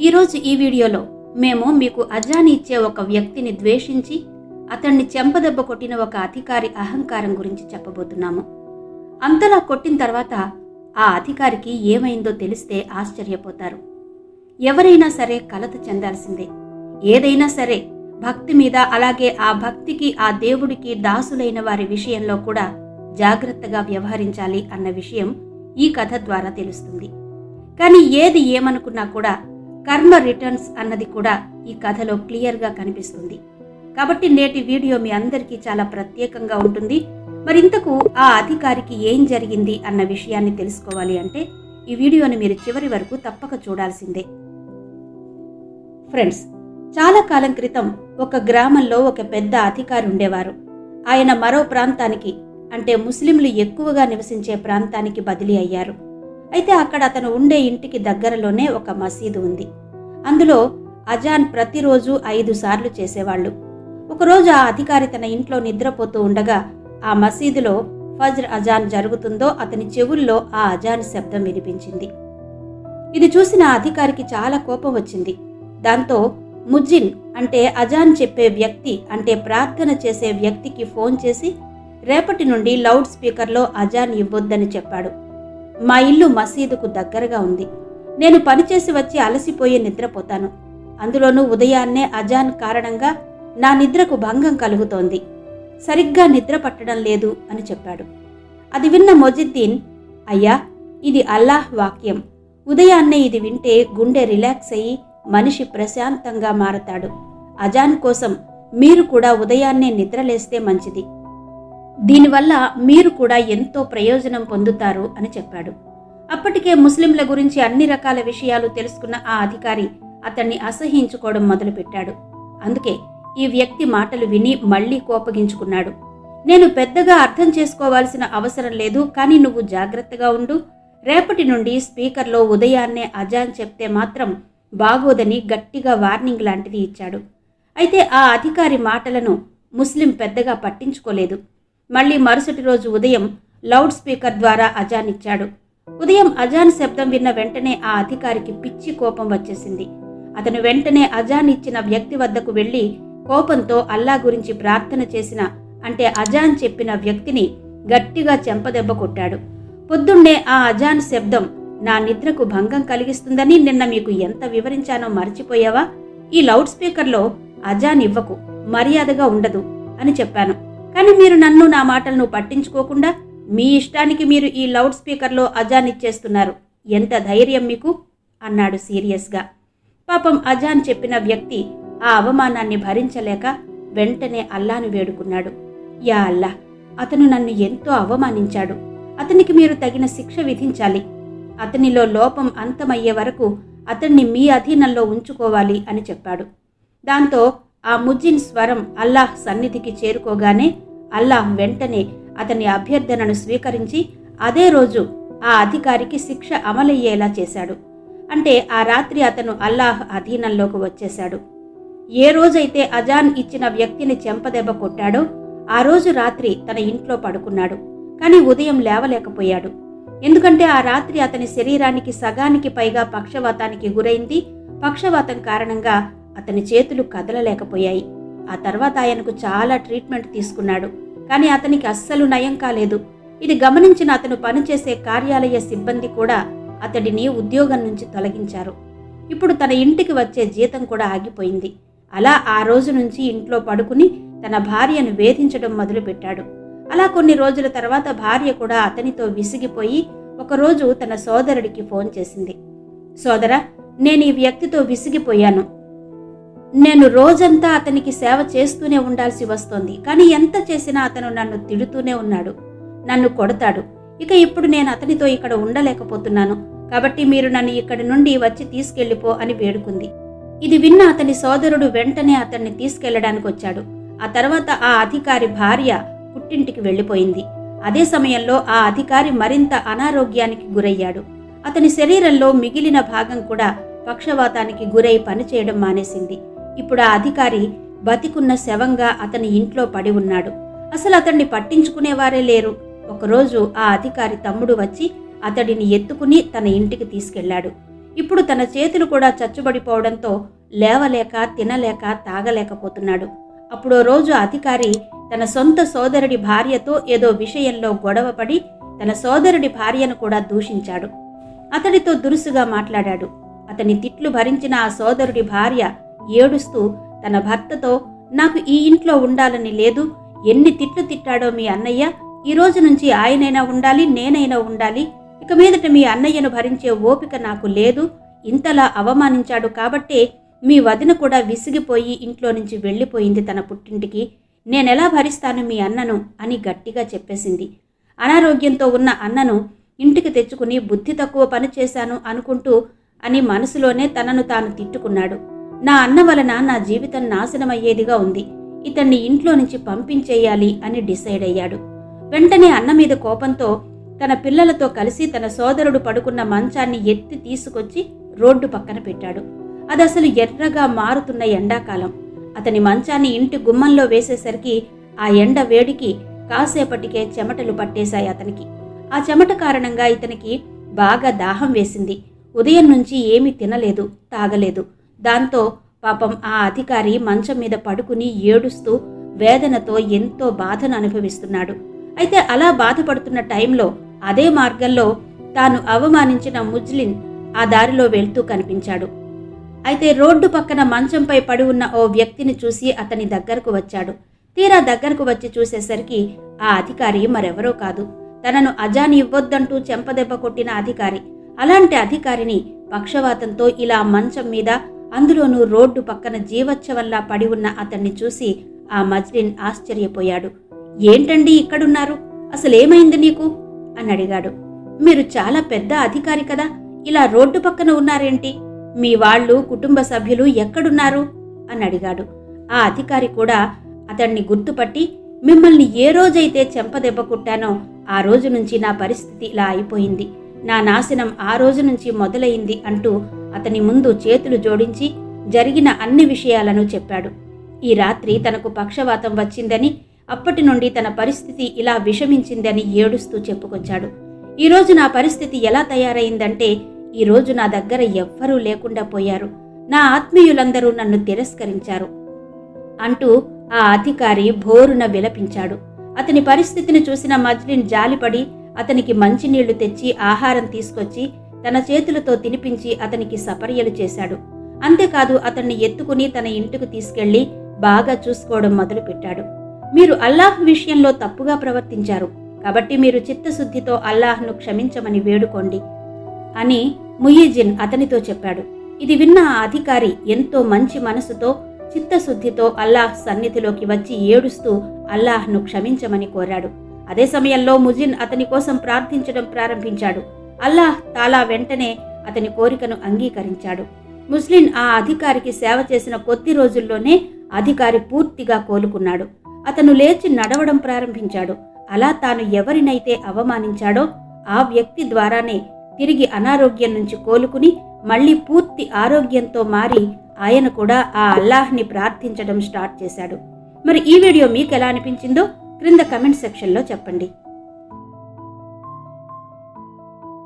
ఈరోజు ఈ వీడియోలో మేము మీకు అజాని ఇచ్చే ఒక వ్యక్తిని ద్వేషించి అతన్ని చెంపదెబ్బ కొట్టిన ఒక అధికారి అహంకారం గురించి చెప్పబోతున్నాము. అంతలా కొట్టిన తర్వాత ఆ అధికారికి ఏమైందో తెలిస్తే ఆశ్చర్యపోతారు. ఎవరైనా సరే కలత చెందాల్సిందే. ఏదైనా సరే భక్తి మీద అలాగే ఆ భక్తికి ఆ దేవుడికి దాసులైన వారి విషయంలో కూడా జాగ్రత్తగా వ్యవహరించాలి అన్న విషయం ఈ కథ ద్వారా తెలుస్తుంది. కానీ ఏది ఏమనుకున్నా కూడా కర్మ రిటర్న్స్ అన్నది కూడా ఈ కథలో క్లియర్గా కనిపిస్తుంది. కాబట్టి నేటి వీడియో మీ అందరికీ చాలా ప్రత్యేకంగా ఉంటుంది. మరింతకు ఆ అధికారికి ఏం జరిగింది అన్న విషయాన్ని తెలుసుకోవాలి అంటే ఈ వీడియోని మీరు చివరి వరకు తప్పక చూడాల్సిందే. ఫ్రెండ్స్ చాలా కాలం క్రితం ఒక గ్రామంలో ఒక పెద్ద అధికారి ఉండేవారు. ఆయన మరో ప్రాంతానికి అంటే ముస్లింలు ఎక్కువగా నివసించే ప్రాంతానికి బదిలీ అయ్యారు. అయితే అక్కడ అతను ఉండే ఇంటికి దగ్గరలోనే ఒక మసీదు ఉంది. అందులో అజాన్ ప్రతిరోజు ఐదు సార్లు చేసేవాళ్ళు. ఒకరోజు ఆ అధికారి తన ఇంట్లో నిద్రపోతూ ఉండగా ఆ మసీదులో ఫజ్ర్ అజాన్ జరుగుతుందో అతని చెవుల్లో ఆ అజాన్ శబ్దం వినిపించింది. ఇది చూసిన అధికారికి చాలా కోపం వచ్చింది. దాంతో ముజ్జిన్ అంటే అజాన్ చెప్పే వ్యక్తి అంటే ప్రార్థన చేసే వ్యక్తికి ఫోన్ చేసి రేపటి నుండి లౌడ్ స్పీకర్లో అజాన్ ఇవ్వొద్దని చెప్పాడు. మా ఇల్లు మసీదుకు దగ్గరగా ఉంది. నేను పనిచేసి వచ్చి అలసిపోయి నిద్రపోతాను. అందులోనూ ఉదయాన్నే అజాన్ కారణంగా నా నిద్రకు భంగం కలుగుతోంది. సరిగ్గా నిద్ర పట్టడం లేదు అని చెప్పాడు. అది విన్న మొజిద్దీన్ అయ్యా ఇది అల్లాహ్ వాక్యం. ఉదయాన్నే ఇది వింటే గుండె రిలాక్స్ అయ్యి మనిషి ప్రశాంతంగా మారతాడు. అజాన్ కోసం మీరు కూడా ఉదయాన్నే నిద్రలేస్తే మంచిది. దీనివల్ల మీరు కూడా ఎంతో ప్రయోజనం పొందుతారు అని చెప్పాడు. అప్పటికే ముస్లింల గురించి అన్ని రకాల విషయాలు తెలుసుకున్న ఆ అధికారి అతన్ని అసహించుకోవడం మొదలుపెట్టాడు. అందుకే ఈ వ్యక్తి మాటలు విని మళ్ళీ కోపగించుకున్నాడు. నేను పెద్దగా అర్థం చేసుకోవాల్సిన అవసరం లేదు కానీ నువ్వు జాగ్రత్తగా ఉండు. రేపటి నుండి స్పీకర్లో ఉదయాన్నే అజాన్ చెప్తే మాత్రం బాగోదని గట్టిగా వార్నింగ్ లాంటిది ఇచ్చాడు. అయితే ఆ అధికారి మాటలను ముస్లిం పెద్దగా పట్టించుకోలేదు. మళ్ళీ మరుసటి రోజు ఉదయం లౌడ్ స్పీకర్ ద్వారా అజాన్ ఇచ్చాడు. ఉదయం అజాన్ శబ్దం విన్న వెంటనే ఆ అధికారికి పిచ్చి కోపం వచ్చేసింది. అతను వెంటనే అజాన్ ఇచ్చిన వ్యక్తి వద్దకు వెళ్ళి కోపంతో అల్లా గురించి ప్రార్థన చేసిన అంటే అజాన్ చెప్పిన వ్యక్తిని గట్టిగా చెంపదెబ్బ కొట్టాడు. పొద్దున్నే ఆ అజాన్ శబ్దం నా నిద్రకు భంగం కలిగిస్తుందని నిన్న మీకు ఎంత వివరించానో మర్చిపోయావా? ఈ లౌడ్ స్పీకర్లో అజాన్ ఇవ్వకు మర్యాదగా ఉండదు అని చెప్పాను. కానీ మీరు నన్ను నా మాటలను పట్టించుకోకుండా మీ ఇష్టానికి మీరు ఈ లౌడ్ స్పీకర్లో అజాన్ ఇచ్చేస్తున్నారు. ఎంత ధైర్యం మీకు? అన్నాడు సీరియస్గా. పాపం అజాన్ చెప్పిన వ్యక్తి ఆ అవమానాన్ని భరించలేక వెంటనే అల్లాను వేడుకున్నాడు. యా అల్లా అతను నన్ను ఎంతో అవమానించాడు. అతనికి మీరు తగిన శిక్ష విధించాలి. అతనిలో లోపం అంతమయ్యే వరకు అతన్ని మీ అధీనంలో ఉంచుకోవాలి అని చెప్పాడు. దాంతో ఆ ముజ్జిన్ స్వరం అల్లాహ్ సన్నిధికి చేరుకోగానే అల్లాహ్ వెంటనే అతని అభ్యర్థనను స్వీకరించి అదే రోజు ఆ అధికారికి శిక్ష అమలయ్యేలా చేశాడు. అంటే ఆ రాత్రి అతను అల్లాహ్ అధీనంలోకి వచ్చేశాడు. ఏ రోజైతే అజాన్ ఇచ్చిన వ్యక్తిని చెంపదెబ్బ కొట్టాడో ఆ రోజు రాత్రి తన ఇంట్లో పడుకున్నాడు. కానీ ఉదయం లేవలేకపోయాడు. ఎందుకంటే ఆ రాత్రి అతని శరీరానికి సగానికి పైగా పక్షవాతానికి గురైంది. పక్షవాతం కారణంగా అతని చేతులు కదలలేకపోయాయి. ఆ తర్వాత ఆయనకు చాలా ట్రీట్మెంట్ తీసుకున్నాడు. కానీ అతనికి అస్సలు నయం కాలేదు. ఇది గమనించిన అతను పనిచేసే కార్యాలయ సిబ్బంది కూడా అతడిని ఉద్యోగం నుంచి తొలగించారు. ఇప్పుడు తన ఇంటికి వచ్చే జీతం కూడా ఆగిపోయింది. అలా ఆ రోజు నుంచి ఇంట్లో పడుకుని తన భార్యను వేధించడం మొదలుపెట్టాడు. అలా కొన్ని రోజుల తర్వాత భార్య కూడా అతనితో విసిగిపోయి ఒకరోజు తన సోదరుడికి ఫోన్ చేసింది. సోదరా నేను ఈ వ్యక్తితో విసిగిపోయాను. నేను రోజంతా అతనికి సేవ చేస్తూనే ఉండాల్సి వస్తోంది. కానీ ఎంత చేసినా అతను నన్ను తిడుతూనే ఉన్నాడు. నన్ను కొడతాడు. ఇక ఇప్పుడు నేను అతనితో ఇక్కడ ఉండలేకపోతున్నాను. కాబట్టి మీరు నన్ను ఇక్కడి నుండి వచ్చి తీసుకెళ్ళిపో అని వేడుకుంది. ఇది విన్న అతని సోదరుడు వెంటనే అతన్ని తీసుకెళ్ళడానికి వచ్చాడు. ఆ తర్వాత ఆ అధికారి భార్య పుట్టింటికి వెళ్ళిపోయింది. అదే సమయంలో ఆ అధికారి మరింత అనారోగ్యానికి గురయ్యాడు. అతని శరీరంలో మిగిలిన భాగం కూడా పక్షవాతానికి గురై పనిచేయడం మానేసింది. ఇప్పుడు ఆ అధికారి బతికున్న శవంగా అతని ఇంట్లో పడి ఉన్నాడు. అసలు అతన్ని పట్టించుకునేవారే లేరు. ఒకరోజు ఆ అధికారి తమ్ముడు వచ్చి అతడిని ఎత్తుకుని తన ఇంటికి తీసుకెళ్ళాడు ఇప్పుడు తన చేతులు కూడా చచ్చుబడిపోవడంతో లేవలేక తినలేక తాగలేకపోతున్నాడు. అప్పుడో రోజు అధికారి తన సొంత సోదరుడి భార్యతో ఏదో విషయంలో గొడవపడి తన సోదరుడి భార్యను కూడా దూషించాడు. అతడితో దురుసుగా మాట్లాడాడు. అతని తిట్లు భరించిన ఆ సోదరుడి భార్య ఏడుస్తూ తన భర్తతో నాకు ఈ ఇంట్లో ఉండాలని లేదు. ఎన్ని తిట్లు తిట్టాడో మీ అన్నయ్య. ఈ రోజు నుంచి ఆయనైనా ఉండాలి నేనైనా ఉండాలి. ఇక మీదట మీ అన్నయ్యను భరించే ఓపిక నాకు లేదు. ఇంతలా అవమానించాడు కాబట్టే మీ వదిన కూడా విసిగిపోయి ఇంట్లో నుంచి వెళ్ళిపోయింది తన పుట్టింటికి. నేనెలా భరిస్తాను మీ అన్నను? అని గట్టిగా చెప్పేసింది. అనారోగ్యంతో ఉన్న అన్నను ఇంటికి తెచ్చుకుని బుద్ధి తక్కువ పని చేశాను అనుకుంటూ అని మనసులోనే తనను తాను తిట్టుకున్నాడు. నా అన్న వలన నా జీవితం నాశనమయ్యేదిగా ఉంది. ఇతన్ని ఇంట్లో నుంచి పంపించేయాలి అని డిసైడ్ అయ్యాడు. వెంటనే అన్న మీద కోపంతో తన పిల్లలతో కలిసి తన సోదరుడు పడుకున్న మంచాన్ని ఎత్తి తీసుకొచ్చి రోడ్డు పక్కన పెట్టాడు. అది అసలు ఎర్రగా మారుతున్న ఎండాకాలం. అతని మంచాన్ని ఇంటి గుమ్మంలో వేసేసరికి ఆ ఎండ వేడికి కాసేపటికే చెమటలు పట్టేశాయి అతనికి. ఆ చెమట కారణంగా ఇతనికి బాగా దాహం వేసింది. ఉదయం నుంచి ఏమీ తినలేదు తాగలేదు. దాంతో పాపం ఆ అధికారి మంచం మీద పడుకుని ఏడుస్తూ వేదనతో ఎంతో బాధను అనుభవిస్తున్నాడు. అయితే అలా బాధపడుతున్న టైంలో అదే మార్గంలో తాను అవమానించిన ముజ్లిన్ ఆ దారిలో వెళ్తూ కనిపించాడు. అయితే రోడ్డు పక్కన మంచంపై పడి ఉన్న ఓ వ్యక్తిని చూసి అతని దగ్గరకు వచ్చాడు. తీరా దగ్గరకు వచ్చి చూసేసరికి ఆ అధికారి మరెవరో కాదు. తనను అజాని ఇవ్వొద్దంటూ చెంపదెబ్బ కొట్టిన అధికారి. అలాంటి అధికారిని పక్షవాతంతో ఇలా మంచం మీద అందులోనూ రోడ్డు పక్కన జీవచ్చవల్లా పడి ఉన్న అతన్ని చూసి ఆ మజ్లిన్ ఆశ్చర్యపోయాడు. ఏంటండి ఇక్కడున్నారు? అసలేమైంది నీకు? అని అడిగాడు. మీరు చాలా పెద్ద అధికారి కదా ఇలా రోడ్డు పక్కన ఉన్నారేంటి? మీ వాళ్ళు కుటుంబ సభ్యులు ఎక్కడున్నారు? అని అడిగాడు. ఆ అధికారి కూడా అతన్ని గుర్తుపట్టి మిమ్మల్ని ఏ రోజైతే చెంపదెబ్బ కుట్టానో ఆ రోజు నుంచి నా పరిస్థితి ఇలా అయిపోయింది. నా నాశనం ఆ రోజు నుంచి మొదలైంది అంటూ అతని ముందు చేతులు జోడించి జరిగిన అన్ని విషయాలను చెప్పాడు. ఈ రాత్రి తనకు పక్షవాతం వచ్చిందని అప్పటి నుండి తన పరిస్థితి ఇలా విషమించిందని ఏడుస్తూ చెప్పుకొచ్చాడు. ఈరోజు నా పరిస్థితి ఎలా తయారైందంటే ఈరోజు నా దగ్గర ఎవ్వరూ లేకుండా పోయారు. నా ఆత్మీయులందరూ నన్ను తిరస్కరించారు. అంటూ ఆ అధికారి భోరున విలపించాడు. అతని పరిస్థితిని చూసిన మజ్లిన్ జాలిపడి అతనికి మంచినీళ్ళు తెచ్చి ఆహారం తీసుకొచ్చి తన చేతులతో తినిపించి అతనికి సపర్యలు చేశాడు. అంతేకాదు అతన్ని ఎత్తుకుని తన ఇంటికి తీసుకెళ్ళి బాగా చూసుకోవడం మొదలుపెట్టాడు. మీరు అల్లాహ్ విషయంలో తప్పుగా ప్రవర్తించారు. కాబట్టి మీరు చిత్తశుద్ధితో అల్లాహ్ను క్షమించమని వేడుకోండి అని ముయిజిన్ అతనితో చెప్పాడు. ఇది విన్న ఆ అధికారి ఎంతో మంచి మనసుతో చిత్తశుద్ధితో అల్లాహ్ సన్నిధిలోకి వచ్చి ఏడుస్తూ అల్లాహ్ను క్షమించమని కోరాడు. అదే సమయంలో ముజిన్ అతని కోసం ప్రార్థించడం ప్రారంభించాడు. అల్లాహ్ తాలా వెంటనే అతని కోరికను అంగీకరించాడు. ముస్లిం ఆ అధికారికి సేవ చేసిన కొద్ది రోజుల్లోనే అధికారి పూర్తిగా కోలుకున్నాడు. అతను లేచి నడవడం ప్రారంభించాడు. అలా తాను ఎవరినైతే అవమానించాడో ఆ వ్యక్తి ద్వారానే తిరిగి అనారోగ్యం నుంచి కోలుకుని మళ్ళీ పూర్తి ఆరోగ్యంతో మారి ఆయన కూడా ఆ అల్లాహ్ని ప్రార్థించడం స్టార్ట్ చేశాడు. మరి ఈ వీడియో మీకు ఎలా అనిపించిందో క్రింద కమెంట్ సెక్షన్లో చెప్పండి.